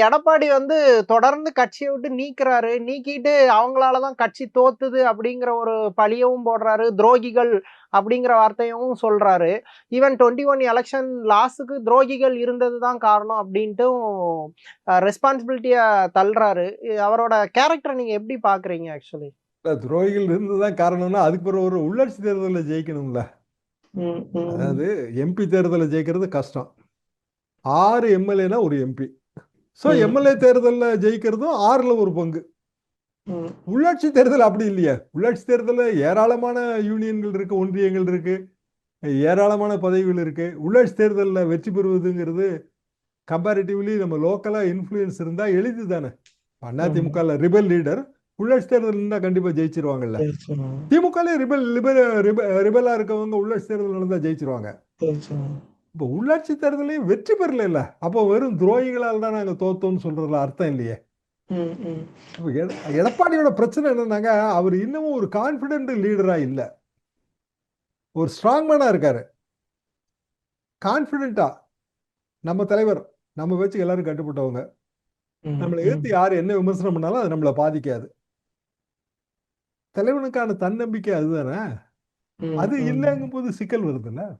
எடப்பாடி வந்து தொடர்ந்து கட்சியை விட்டு நீக்குறாரு. நீக்கிட்டு அவங்களால தான் கட்சி தோத்துது அப்படிங்கிற ஒரு பழியவும் போடுறாரு. துரோகிகள் அப்படிங்கிற வார்த்தையும் சொல்றாரு. ஈவன் டுவெண்ட்டி ஒன் எலெக்ஷன் லாஸுக்கு துரோகிகள் இருந்தது தான் காரணம் அப்படின்ட்டும் ரெஸ்பான்சிபிலிட்டியை தள்ளுறாரு. அவரோட கேரக்டர் நீங்க எப்படி பாக்குறீங்க ஆக்சுவலி இல்ல, துரோகிகள் இருந்ததுதான் காரணம்னா அதுக்கு பிறகு ஒரு உள்ளாட்சி தேர்தலில் ஜெயிக்கணும்ல. அதாவது எம்பி தேர்தலில் ஜெயிக்கிறது கஷ்டம். ஆறு எம்எல்ஏனா ஒரு எம்பி ஸோ. எம்எல்ஏ தேர்தலில் ஜெயிக்கிறதும் ஆறுல ஒரு பங்கு. உள்ளாட்சி தேர்தல் அப்படி இல்லையே. உள்ளாட்சி தேர்தலில் ஏராளமான யூனியன்கள் இருக்கு ஒன்றியங்கள் இருக்கு ஏராளமான பதவிகள் இருக்கு. உள்ளாட்சி தேர்தலில் வெற்றி பெறுவதுங்கிறது கம்பேரிட்டிவ்லி நம்ம லோக்கலாக இன்ஃப்ளூயன்ஸ் இருந்தால் எளிது தானே. அதிமுக ரிபல் லீடர் உள்ளாட்சி தேர்தல் இருந்தால் கண்டிப்பாக ஜெயிச்சிருவாங்கல்ல. திமுகலே ரிபல் ரிபலா இருக்கவங்க உள்ளாட்சி தேர்தல் நடந்தா ஜெயிச்சிருவாங்க. இப்போ உள்ளாட்சி தேர்தலையும் வெற்றி பெறல அப்போ வெறும் துரோகிகளால் தான் நாங்க தோத்தோம்னு சொல்றதுல அர்த்தம் இல்லையே. எடப்பாடியோட பிரச்சனை என்னன்னாங்க அவர் இன்னமும் ஒரு கான்பிடென்ட் லீடரா இல்ல. ஒரு ஸ்ட்ராங் மேனா இருக்காரு. கான்பிடென்ட்டா நம்ம தலைவர் நம்ம வச்சு எல்லாரும் கட்டுப்பட்டவங்க. நம்மளை எதிர்த்து யார் என்ன விமர்சனம் பண்ணாலும் அது நம்மளை பாதிக்காது. தலைவனுக்கான தன்னம்பிக்கை அதுதானே? அது இல்லைங்கும் போது சிக்கல் வருதுல்ல.